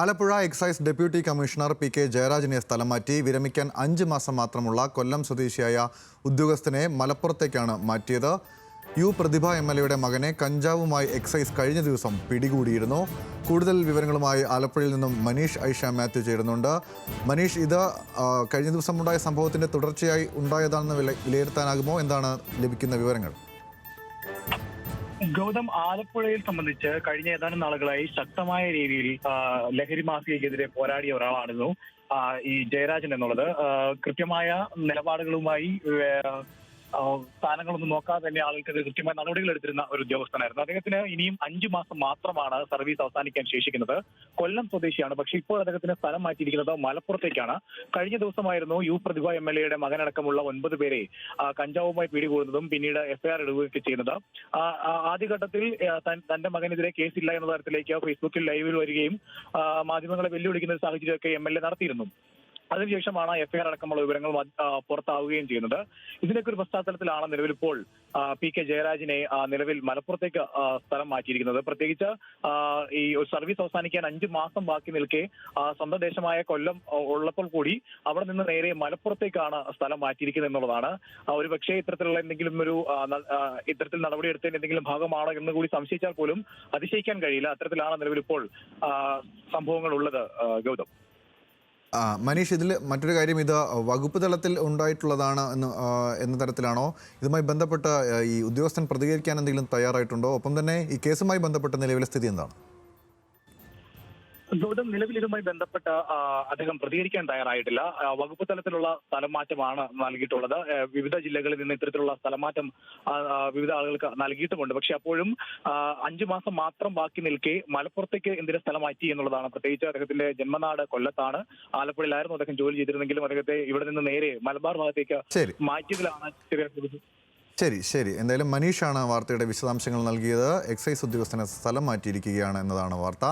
Alappuzha excise deputy commissioner P K ജയരാജിനെ സ്ഥലം മാറ്റി വിരമിക്കാൻ അഞ്ച് മാസം മാത്രമുള്ള കൊല്ലം സ്വദേശിയായ ഉദ്യോഗസ്ഥനെ മലപ്പുറത്തേക്കാണ് മാറ്റിയത്. യു പ്രതിഭ എം എൽ എയുടെ മകനെ കഞ്ചാവുമായി എക്സൈസ് കഴിഞ്ഞ ദിവസം പിടികൂടിയിരുന്നു. കൂടുതൽ വിവരങ്ങളുമായി ആലപ്പുഴയിൽ നിന്നും മനീഷ് ഐഷ മാത്യു ചേരുന്നുണ്ട്. മനീഷ് ഇത് കഴിഞ്ഞ ദിവസം ഉണ്ടായ സംഭവത്തിന്റെ തുടർച്ചയായി ഉണ്ടായതാണെന്ന് വില വിലയിരുത്താനാകുമോ? എന്താണ് ലഭിക്കുന്ന വിവരങ്ങൾ? ഗൗതം ആലപ്പുഴയിൽ സംബന്ധിച്ച് കഴിഞ്ഞ ഏതാനും നാളുകളായി ശക്തമായ രീതിയിൽ ലഹരി മാഫിയക്കെതിരെ പോരാടിയ ഒരാളായിരുന്നു ഈ ജയരാജൻ എന്നുള്ളത്. കൃത്യമായ നിലപാടുകളുമായി സ്ഥാനങ്ങളൊന്നും നോക്കാതെ തന്നെ ആളുകൾക്ക് കൃത്യമായ നടപടികൾ എടുത്തിരുന്ന ഒരു ഉദ്യോഗസ്ഥനായിരുന്നു. അദ്ദേഹത്തിന് ഇനിയും അഞ്ചു മാസം മാത്രമാണ് സർവീസ് അവസാനിക്കാൻ ശേഷിക്കുന്നത്. കൊല്ലം സ്വദേശിയാണ്. പക്ഷേ ഇപ്പോൾ അദ്ദേഹത്തിന് സ്ഥലം മാറ്റിയിരിക്കുന്നത് മലപ്പുറത്തേക്കാണ്. കഴിഞ്ഞ ദിവസമായിരുന്നു യു പ്രതിഭ എം എൽ എയുടെ മകനടക്കമുള്ള ഒൻപത് പേരെ കഞ്ചാവുമായി പിടികൂടുന്നതും പിന്നീട് എഫ്ഐആർ ഇടുകയൊക്കെ ചെയ്യുന്നത് ആദ്യഘട്ടത്തിൽ തന്റെ മകനെതിരെ കേസില്ല എന്ന തരത്തിലേക്ക് ഫേസ്ബുക്കിൽ ലൈവിൽ വരികയും മാധ്യമങ്ങളെ വെല്ലുവിളിക്കുന്ന ഒരു സാഹചര്യമൊക്കെ എം എൽ എ നടത്തിയിരുന്നു. അതിനുശേഷമാണ് എഫ്ഐആർ അടക്കമുള്ള വിവരങ്ങൾ പുറത്താവുകയും ചെയ്യുന്നത്. ഇതിന്റെയൊക്കെ ഒരു പശ്ചാത്തലത്തിലാണ് ആ, പി കെ ജയരാജിനെ നിലവിൽ മലപ്പുറത്തേക്ക് സ്ഥലം മാറ്റിയിരിക്കുന്നത്. പ്രത്യേകിച്ച് ഈ സർവീസ് അവസാനിക്കാൻ അഞ്ചു മാസം ബാക്കി നിൽക്കെ സ്വന്തം ദേശമായ കൊല്ലം ഉള്ളപ്പോൾ കൂടി അവിടെ നിന്ന് നേരെ മലപ്പുറത്തേക്കാണ് സ്ഥലം മാറ്റിയിരിക്കുന്നത് എന്നുള്ളതാണ്. ഒരു പക്ഷേ ഇത്തരത്തിലുള്ള എന്തെങ്കിലും ഒരു ഇത്തരത്തിൽ നടപടിയെടുത്തതിന്റെ എന്തെങ്കിലും ഭാഗമാണോ എന്ന് കൂടി സംശയിച്ചാൽ പോലും അതിശയിക്കാൻ കഴിയില്ല. അത്തരത്തിലാണ് നിലവിൽ ഇപ്പോൾ സംഭവങ്ങൾ ഉള്ളത് ഗൗതം. മനീഷ് ഇതിൽ മറ്റൊരു കാര്യം ഇത് വകുപ്പ് തലത്തിൽ ഉണ്ടായിട്ടുള്ളതാണ് എന്ന് എന്ന തരത്തിലാണോ? ഇതുമായി ബന്ധപ്പെട്ട ഈ ഉദ്യോഗസ്ഥൻ പ്രതികരിക്കാൻ എന്തെങ്കിലും തയ്യാറായിട്ടുണ്ടോ? ഒപ്പം തന്നെ ഈ കേസുമായി ബന്ധപ്പെട്ട നിലവിലെ സ്ഥിതി എന്താണ്? ഗൗതം നിലവിൽ ഇതുമായി ബന്ധപ്പെട്ട് അദ്ദേഹം പ്രതികരിക്കാൻ തയ്യാറായിട്ടില്ല. വകുപ്പ് തലത്തിലുള്ള സ്ഥലം മാറ്റമാണ് നൽകിയിട്ടുള്ളത് വിവിധ ജില്ലകളിൽ നിന്ന് ഇത്തരത്തിലുള്ള സ്ഥലമാറ്റം വിവിധ ആളുകൾക്ക് നൽകിയിട്ടുമുണ്ട്. പക്ഷെ അപ്പോഴും അഞ്ചു മാസം മാത്രം ബാക്കി നിൽക്കെ മലപ്പുറത്തേക്ക് എന്തിനു സ്ഥലം മാറ്റി എന്നുള്ളതാണ്. പ്രത്യേകിച്ച് അദ്ദേഹത്തിന്റെ ജന്മനാട് കൊല്ലത്താണ്. ആലപ്പുഴയിലായിരുന്നു അദ്ദേഹം ജോലി ചെയ്തിരുന്നെങ്കിലും അദ്ദേഹത്തെ ഇവിടെ നിന്ന് നേരെ മലബാർ ഭാഗത്തേക്ക് മാറ്റിയതിലാണ് ചെറിയ ശരി ശരി. എന്തായാലും മനീഷാണ് വാർത്തയുടെ വിശദാംശങ്ങൾ നൽകിയത്. എക്സൈസ് ഉദ്യോഗസ്ഥനെ സ്ഥലം മാറ്റിയിരിക്കുകയാണ് എന്നതാണ് വാർത്ത.